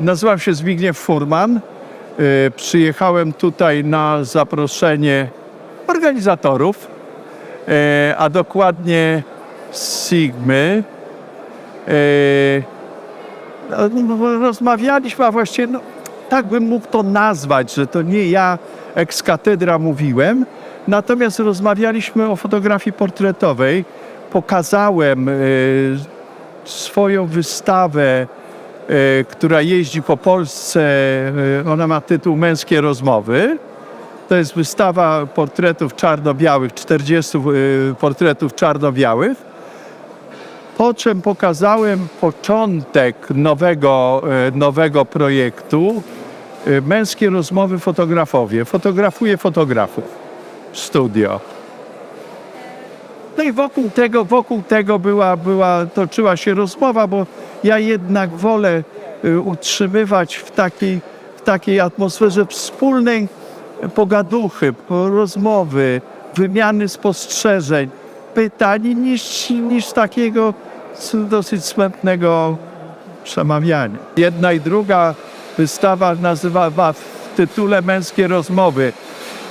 Nazywam się Zbigniew Furman. Y, Przyjechałem tutaj na zaproszenie organizatorów, y, a dokładnie Sigmy. Y, no, Rozmawialiśmy, a właściwie no, tak bym mógł to nazwać, że to nie ja ex katedra mówiłem, natomiast rozmawialiśmy o fotografii portretowej. Pokazałem swoją wystawę, która jeździ po Polsce. y, Ona ma tytuł Męskie rozmowy. To jest wystawa portretów czarno-białych, 40 y, portretów czarno-białych. Po czym pokazałem początek nowego, e, nowego projektu e, Męskie rozmowy fotografowie. Fotografuję fotografów. Studio. No i wokół tego, wokół tego była, była, toczyła się rozmowa, bo ja jednak wolę e, utrzymywać w takiej, w takiej atmosferze wspólnej pogaduchy, po- rozmowy, wymiany spostrzeżeń, pytań niż, niż takiego dosyć smętnego przemawiania. Jedna i druga wystawa nazywa w tytule Męskie rozmowy.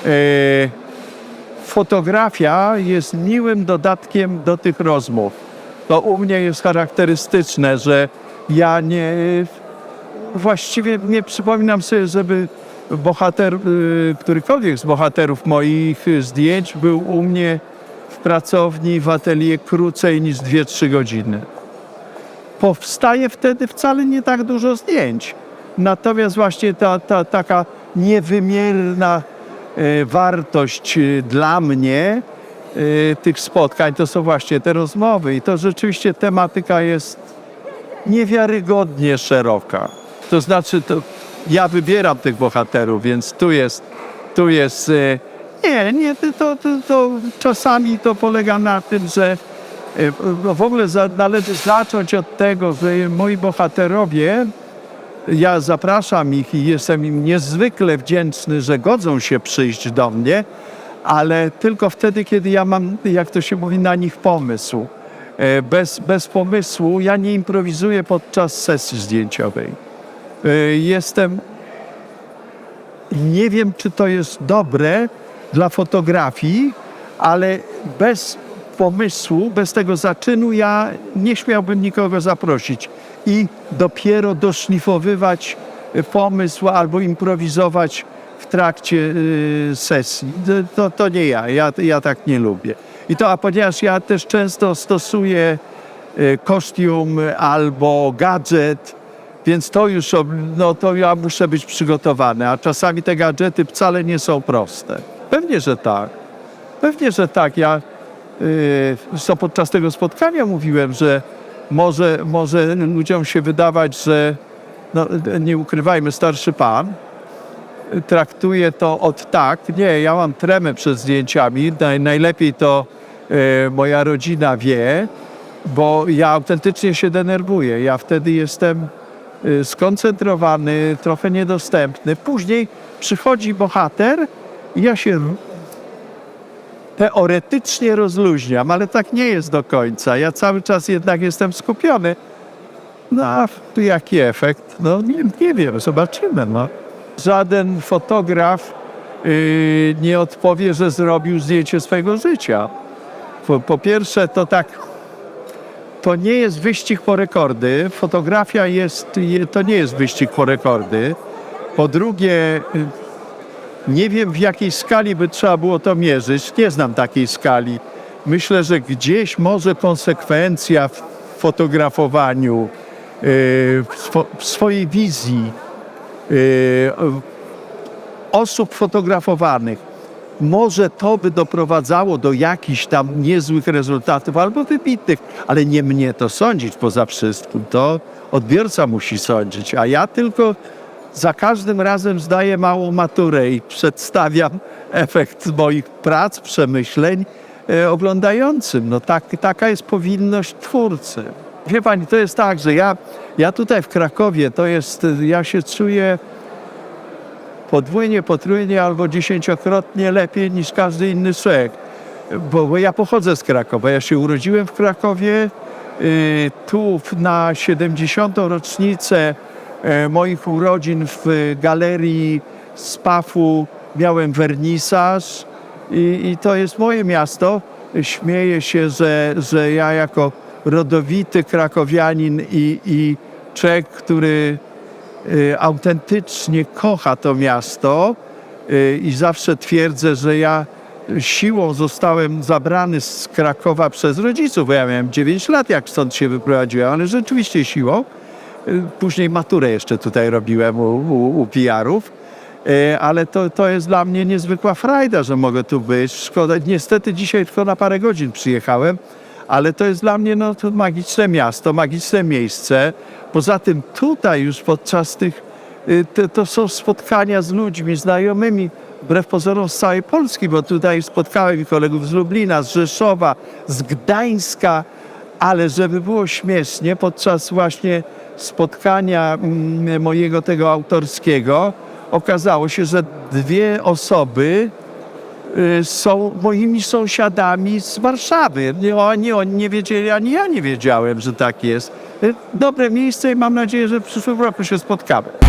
E, fotografia jest miłym dodatkiem do tych rozmów. To u mnie jest charakterystyczne, że ja nie właściwie nie przypominam sobie, żeby bohater, y, którykolwiek z bohaterów moich zdjęć był u mnie w pracowni, w atelier krócej niż 2-3 godziny. Powstaje wtedy wcale nie tak dużo zdjęć. Natomiast właśnie ta, ta taka niewymierna wartość e, dla mnie e, tych spotkań to są właśnie te rozmowy. I to rzeczywiście tematyka jest niewiarygodnie szeroka. To znaczy, to ja wybieram tych bohaterów, więc tu jest, tu jest. e, Nie, nie, to, to, to, czasami to polega na tym, że e, no w ogóle za, należy zacząć od tego, że moi bohaterowie, ja zapraszam ich i jestem im niezwykle wdzięczny, że godzą się przyjść do mnie, ale tylko wtedy, kiedy ja mam, jak to się mówi, na nich pomysł. E, Bez, bez pomysłu ja nie improwizuję podczas sesji zdjęciowej. E, Jestem. Nie wiem, czy to jest dobre dla fotografii, ale bez pomysłu, bez tego zaczynu ja nie śmiałbym nikogo zaprosić i dopiero doszlifowywać e, pomysł albo improwizować w trakcie y, sesji. To, to nie ja. ja, ja tak nie lubię. I to, a ponieważ ja też często stosuję y, kostium albo gadżet, więc to już, no to ja muszę być przygotowany, a czasami te gadżety wcale nie są proste. Pewnie, że tak. Pewnie, że tak. Ja y, zresztą podczas tego spotkania mówiłem, że może, może ludziom się wydawać, że no, nie ukrywajmy, starszy pan traktuje to od tak. Nie, ja mam tremę przed zdjęciami. Naj, najlepiej to e, moja rodzina wie, bo ja autentycznie się denerwuję. Ja wtedy jestem e, skoncentrowany, trochę niedostępny. Później przychodzi bohater i ja się teoretycznie rozluźniam, ale tak nie jest do końca. Ja cały czas jednak jestem skupiony. No a tu jaki efekt? No nie, nie wiem, zobaczymy. No. Żaden fotograf yy, nie odpowie, że zrobił zdjęcie swojego życia. Po, po pierwsze, to tak, to nie jest wyścig po rekordy. Fotografia jest, je- to nie jest wyścig po rekordy. Po drugie, yy, nie wiem w jakiej skali by trzeba było to mierzyć. Nie znam takiej skali. Myślę, że gdzieś może konsekwencja w fotografowaniu, yy, w swo- w swojej wizji, yy, osób fotografowanych. Może to by doprowadzało do jakichś tam niezłych rezultatów albo wybitnych, ale nie mnie to sądzić poza wszystkim. To odbiorca musi sądzić, a ja tylko za każdym razem zdaję małą maturę i przedstawiam efekt moich prac, przemyśleń e, oglądającym. No tak, taka jest powinność twórcy. Wie pani, to jest tak, że ja, ja tutaj w Krakowie, to jest, ja się czuję podwójnie, potrójnie albo dziesięciokrotnie lepiej niż każdy inny człowiek. Bo, bo ja pochodzę z Krakowa. Ja się urodziłem w Krakowie. y, Tu na 70. rocznicę moich urodzin w galerii Spafu miałem wernisaż i, i to jest moje miasto. Śmieję się, że, że ja jako rodowity krakowianin i, i Czech, który y, autentycznie kocha to miasto y, i zawsze twierdzę, że ja siłą zostałem zabrany z Krakowa przez rodziców, bo ja miałem 9 lat, jak stąd się wyprowadziłem, ale rzeczywiście siłą. Później maturę jeszcze tutaj robiłem u, u, u PR-ów, Y, ale to, to jest dla mnie niezwykła frajda, że mogę tu być. Szkoda, niestety dzisiaj tylko na parę godzin przyjechałem, ale to jest dla mnie no, to magiczne miasto, magiczne miejsce. Poza tym tutaj już podczas tych, y, to, to są spotkania z ludźmi, znajomymi, wbrew pozorom z całej Polski, bo tutaj spotkałem kolegów z Lublina, z Rzeszowa, z Gdańska, ale żeby było śmiesznie, podczas właśnie spotkania mm, mojego tego autorskiego, okazało się, że dwie osoby y, są moimi sąsiadami z Warszawy. Oni, oni nie wiedzieli, ani ja nie wiedziałem, że tak jest. Y, Dobre miejsce i mam nadzieję, że w przyszłym roku się spotkamy.